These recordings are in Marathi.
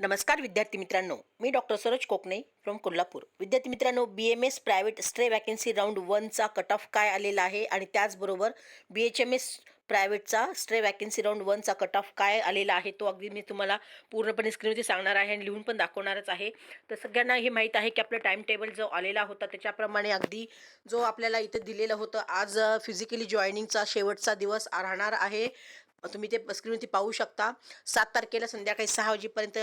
नमस्कार विद्यार्थी मित्रांनो. मी डॉक्टर सरोज कोकणे फ्रॉम कोल्हापूर. विद्यार्थी मित्रांनो B M S private stray vacancy round वनचा cut off काय आलेला आहे? आणि त्याचबरोबर बी एच एम एस प्रायव्हेटचा स्ट्रे वॅकन्सी राऊंड वनचा कट ऑफ काय आलेला आहे? तो अगदी मी तुम्हाला पूर्णपणे स्क्रीनवरती सांगणार आहे आणि लिहून पण दाखवणारच आहे. तर सगळ्यांना हे माहीत आहे की आपला टाईम टेबल जो आलेला होता त्याच्याप्रमाणे अगदी जो आपल्याला इथं दिलेलं होतं आज फिजिकली जॉईनिंगचा शेवटचा दिवस राहणार आहे. तुम्ही ते स्क्रीनवरती पाहू शकता. सात तारखेला संध्याकाळी सहा वाजेपर्यंत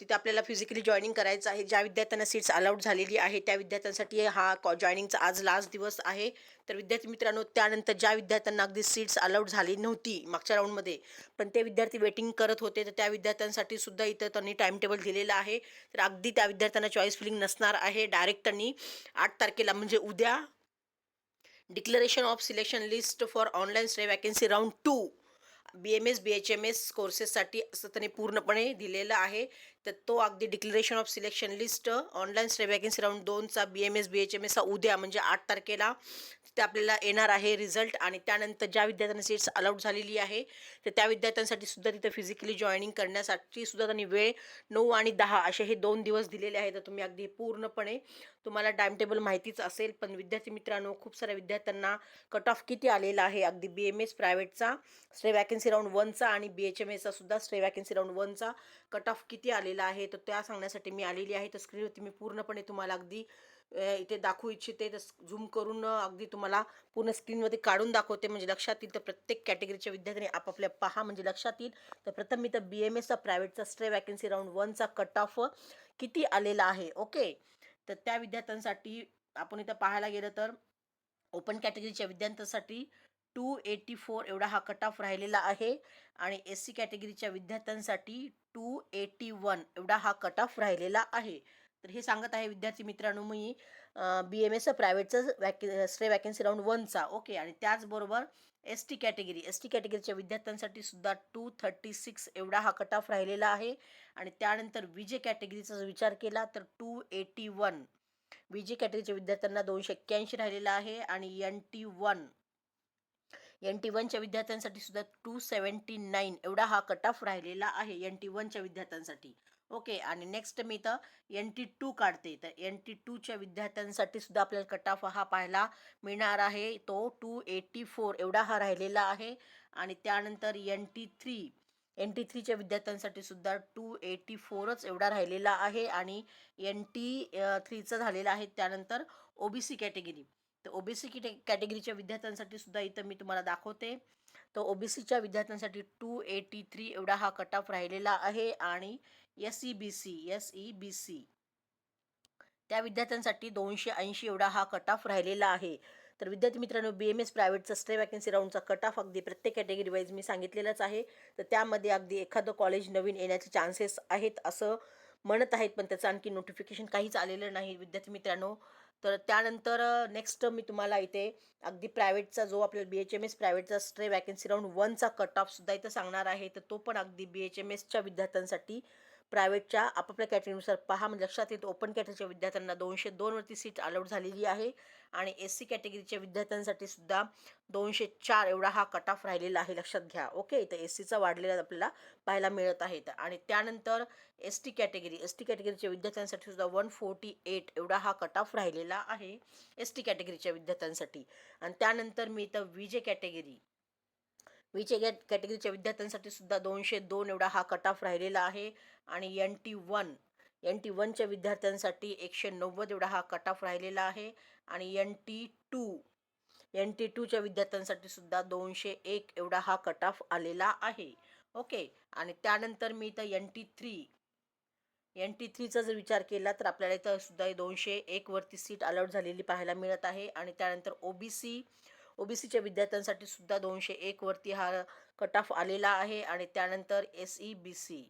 तिथे आपल्याला फिजिकली जॉईनिंग करायचं आहे. ज्या विद्यार्थ्यांना सीट्स अलाउड झालेली आहे त्या विद्यार्थ्यांसाठी हा कॉ जॉईनिंगचा आज लास्ट दिवस आहे. तर विद्यार्थी मित्रांनो त्यानंतर ज्या विद्यार्थ्यांना अगदी सीट्स अलाउड झाली नव्हती मागच्या राऊंडमध्ये पण ते विद्यार्थी वेटिंग करत होते तर त्या विद्यार्थ्यांसाठी सुद्धा इथं त्यांनी टाईम टेबल दिलेलं आहे. तर अगदी त्या विद्यार्थ्यांना चॉईस फिलिंग नसणार आहे. डायरेक्ट त्यांनी आठ तारखेला म्हणजे उद्या declaration of selection list for online stay vacancy round two B M S B H M S कोर्सेससाठी असं त्यांनी पूर्णपणे दिलेलं आहे. तर तो अगदी declaration of selection list online stay vacancy round दोनचा B M S B H M एसचा उद्या म्हणजे आठ तारखेला तिथे आपल्याला येणार आहे रिझल्ट आणि त्यानंतर ज्या विद्यार्थ्यांना सीट्स अलाउड झालेली आहे तर त्या विद्यार्थ्यांसाठी सुद्धा तिथे फिजिकली जॉईनिंग करण्यासाठी सुद्धा त्यांनी वेळ नऊ आणि दहा असे हे दोन दिवस दिलेले आहेत. तर तुम्ही अगदी पूर्णपणे तुम्हाला टाईम टेबल माहितीच असेल. पण विद्यार्थी मित्रांनो खूप साऱ्या विद्यार्थ्यांना कट ऑफ किती आलेला आहे? अगदी बी एम एस प्रायव्हेटचा स्टे वॅकन्सी राऊंड वनचा आणि बी एच एम एसचा सुद्धा स्टे वॅकन्सी राऊंड वनचा कट ऑफ किती आलेला आहे. तर त्या सांगण्यासाठी मी आलेली आहे. तर स्क्रीनवरती मी पूर्णपणे तुम्हाला अगदी इथे दाखवू इच्छिते. तर झूम करून अगदी तुम्हाला पूर्ण स्क्रीनमध्ये काढून दाखवते. म्हणजे लक्षात येईल. तर प्रत्येक कॅटेगरीच्या विद्यार्थ्यांनी आपापल्या पहा. म्हणजे लक्षात येईल. तर प्रथम मी तर बी एम एसचा प्रायव्हेटचा स्ट्रे वॅकन्सी राऊंड वनचा कट ऑफ किती आलेला आहे? ओके तर त्या विद्यार्थ्यांसाठी आपण इथं पाहायला गेलं तर ओपन कॅटेगरीच्या विद्यार्थ्यांसाठी टू एटी फोर एवढा हा कट ऑफ राहिलेला आहे. आणि एस सी कॅटेगरीच्या विद्यार्थ्यांसाठी टू एटी वन एवढा हा कट ऑफ राहिलेला आहे. तर हे सांगत आहे विद्यार्थी मित्रांनो मी बी एम एसचं प्रायव्हेटचं वॅके स्ट्रे वॅकन्सी राऊंड वनचा ओके आणि त्याचबरोबर S T category S T कॅटेगरीच्या विद्यार्थ्यांसाठी सुद्धा टू थर्टी सिक्स एवढा हा कट ऑफ राहिलेला आहे. आणि त्यानंतर विजे कॅटेगरीचा जर विचार केला तर टू एटी वन. विजे कॅटेगरीच्या विद्यार्थ्यांना दोनशे एक्क्याऐंशी राहिलेला आहे. आणि N T one N T वनच्या विद्यार्थ्यांसाठी सुद्धा टू सेवन्टी नाईन एवढा हा कट ऑफ राहिलेला आहे एन टी वनच्या विद्यार्थ्यांसाठी. ओके आणि नेक्स्ट मी तर एन टी टू काढते. तर एन टी टूच्या विद्यार्थ्यांसाठी सुद्धा आपल्याला कट ऑफ हा पाहायला मिळणार आहे. तो टू एटी फोर एवढा हा राहिलेला आहे. आणि त्यानंतर N T three N T थ्रीच्या विद्यार्थ्यांसाठी सुद्धा टू एटी फोरच एवढा राहिलेला आहे. आणि एन टी थ्रीचं झालेलं आहे. त्यानंतर ओ बी सी कॅटेगरी तर ओ बी सी कॅटेगरीच्या विद्यार्थ्यांसाठी सुद्धा इथं मी तुम्हाला दाखवते. तर ओ बी सीच्या विद्यार्थ्यांसाठी टू एटी थ्री एवढा हा कट ऑफ राहिलेला आहे आणि S E B C S E B C त्या विद्यार्थ्यांसाठी दोनशे ऐंशी एवढा हा कट ऑफ राहिलेला आहे. तर विद्यार्थी मित्रांनो बी एम एस प्रायव्हेटचा स्टे वॅकन्सी राऊंडचा कट ऑफ अगदी प्रत्येक कॅटेगरी वाईज मी सांगितलेलंच आहे. तर त्यामध्ये अगदी एखादं कॉलेज नवीन येण्याचे चान्सेस आहेत असं म्हणत आहेत पण त्याचं आणखी नोटिफिकेशन काहीच आलेलं नाही. विद्यार्थी मित्रांनो तर त्यानंतर नेक्स्ट मी तुम्हाला इथे अगदी प्रायव्हेटचा जो आपल्याला बी एच एम एस प्रायव्हेटचा स्ट्रे वॅकन्सी राऊंड वनचा कट ऑफ सुद्धा इथं सांगणार आहे. तर तो पण अगदी बी एच एम एसच्या विद्यार्थ्यांसाठी प्रायव्हेटच्या आपापल्या कॅटेगरीनुसार पहा म्हणजे लक्षात येतं ओपन कॅटेगरीच्या विद्यार्थ्यांना दोनशे दोनवरती सीट अलाउड झालेली आहे आणि एस सी कॅटेगरीच्या विद्यार्थ्यांसाठी सुद्धा दोनशे चार एवढा हा कट ऑफ राहिलेला आहे लक्षात घ्या. ओके तर एस सीचा वाढलेला आपल्याला पाहायला मिळत आहेत आणि त्यानंतर S T category S T कॅटेगरीच्या विद्यार्थ्यांसाठी सुद्धा वन फोर्टी एट एवढा हा कट ऑफ राहिलेला आहे एस टी कॅटेगरीच्या विद्यार्थ्यांसाठी. आणि त्यानंतर मी इथं विजे कॅटेगरी विजे कॅट कॅटेगरीच्या विद्यार्थ्यांसाठी सुद्धा दोनशे दोन एवढा हा कट ऑफ राहिलेला आहे. आणि N T one N T वनच्या विद्यार्थ्यांसाठी एकशे नव्वद एवढा हा कट ऑफ राहिलेला आहे. आणि N T two N T टूच्या विद्यार्थ्यांसाठी सुद्धा दोनशे एक एवढा हा कट ऑफ आलेला आहे. ओके आणि त्यानंतर मी इथं N T three N T थ्रीचा जर विचार केला तर आपल्याला इथं सुद्धा दोनशे एकवरती सीट अलॉट झालेली पाहायला मिळत आहे. आणि त्यानंतर O B C O B सीच्या विद्यार्थ्यांसाठी सुद्धा दोनशे एक वरती हा कट ऑफ आलेला आहे आणि त्यानंतर S E B C.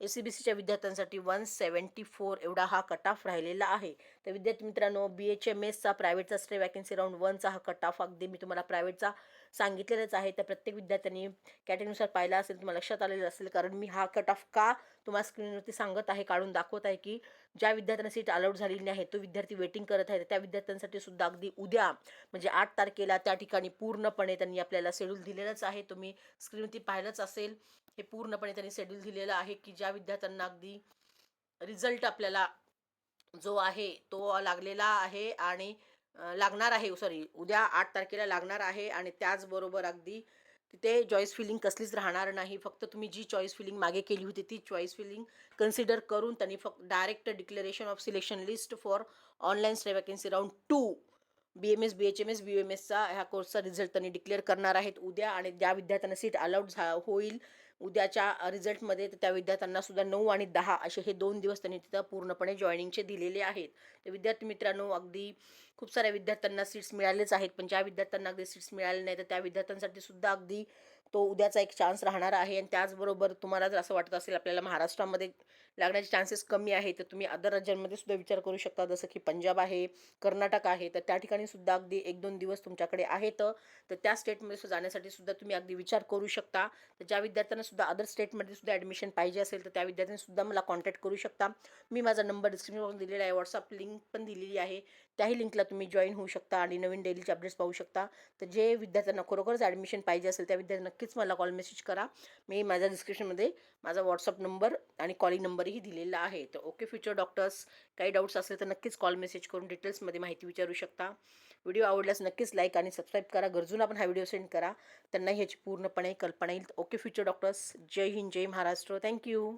S C B सीच्या विद्यार्थ्यांसाठी वन सेवन्टी फोर एवढा हा कट ऑफ राहिलेला आहे. तर विद्यार्थी मित्रांनो बी एच एम एसचा प्रायव्हेटचा स्टे वॅकन्सी राऊंड वनचा हा कट ऑफ अगदी मी तुम्हाला प्रायव्हेटचा सांगितलेलंच आहे. तर प्रत्येक विद्यार्थ्यांनी कॅटेगरीनुसार पाहिला असेल तुम्हाला लक्षात आलेलं असेल. कारण मी हा कट ऑफ का तुम्हाला स्क्रीनवरती सांगत आहे काढून दाखवत आहे की ज्या विद्यार्थ्यांना सीट अलाउड झालेली नाही तो विद्यार्थी वेटिंग करत आहे. त्या विद्यार्थ्यांसाठी सुद्धा अगदी उद्या म्हणजे आठ तारखेला त्या ठिकाणी पूर्णपणे त्यांनी आपल्याला शेड्यूल दिलेलंच आहे. तुम्ही स्क्रीनवरती पाहिलंच असेल हे पूर्णपणे त्यांनी शेड्यूल दिलेलं आहे की ज्या विद्यार्थ्यांना अगदी रिझल्ट आपल्याला जो आहे तो लागलेला आहे. आणि लागणार आहे सॉरी उद्या आठ तारखेला लागणार आहे आणि त्याचबरोबर अगदी तिथे चॉईस फिलिंग कसलीच राहणार नाही. फक्त तुम्ही जी चॉईस फिलिंग मागे केली होती ती चॉईस फिलिंग कन्सिडर करून त्यांनी फक्त direct declaration of selection list for online stay vacancy round two B M S B H M S B M एसचा ह्या कोर्सचा रिझल्ट त्यांनी डिक्लेअर करणार आहेत उद्या आणि ज्या विद्यार्थ्यांना सीट अलाउड झा होईल उद्याच्या रिझल्टमध्ये त्या विद्यार्थ्यांना सुद्धा नऊ आणि दहा असे हे दोन दिवस त्यांनी तिथं पूर्णपणे जॉईनिंगचे दिलेले आहेत. तर विद्यार्थी मित्रांनो अगदी खूप साऱ्या विद्यार्थ्यांना सीट्स मिळालेच आहेत. पण ज्या विद्यार्थ्यांना अगदी सीट्स मिळाले नाही तर त्या विद्यार्थ्यांसाठी सुद्धा अगदी तो उद्याचा एक चान्स राहणार आहे. आणि त्याचबरोबर तुम्हाला जर असं वाटत असेल आपल्याला महाराष्ट्रामध्ये लागण्याचे चान्सेस कमी आहे तर तुम्ही अदर राज्यांमध्ये सुद्धा विचार करू शकता. जसं की पंजाब आहे कर्नाटक आहे तर त्या ठिकाणी सुद्धा अगदी एक दोन दिवस तुमच्याकडे आहेत. तर त्या स्टेटमध्ये सुद्धा जाण्यासाठी सुद्धा तुम्ही अगदी विचार करू शकता. तर ज्या विद्यार्थ्यांना सुद्धा अदर स्टेटमध्ये सुद्धा ॲडमिशन पाहिजे असेल तर त्या विद्यार्थ्यांनी सुद्धा मला कॉन्टॅक्ट करू शकता. मी माझा नंबर डिस्क्रिप्शनवर दिलेला आहे. व्हॉट्सअप लिंक पण दिलेली आहे. त्याही लिंकला तुम्ही जॉईन होऊ शकता आणि नवीन डेलीचे अपडेट्स पाहू शकता. तर जे विद्यार्थ्यांना खरोखरच ॲडमिशन पाहिजे असेल त्या विद्यार्थ्यांना नक्कीच मला कॉल मेसेज करा. मी माझ्या डिस्क्रिप्शनमध्ये माझा व्हॉट्सअप नंबर आणि कॉलिंग नंबरही दिलेला आहे. तर ओके फ्युचर डॉक्टर्स काही डाऊट्स असेल तर नक्कीच कॉल मेसेज करून डिटेल्समध्ये माहिती विचारू शकता. व्हिडिओ आवडल्यास नक्कीच लाईक आणि सबस्क्राईब करा. गरजून आपण हा व्हिडिओ सेंड करा. त्यांना ह्याची पूर्णपणे कल्पना येईल. ओके फ्युचर डॉक्टर्स जय हिंद जय महाराष्ट्र. Thank you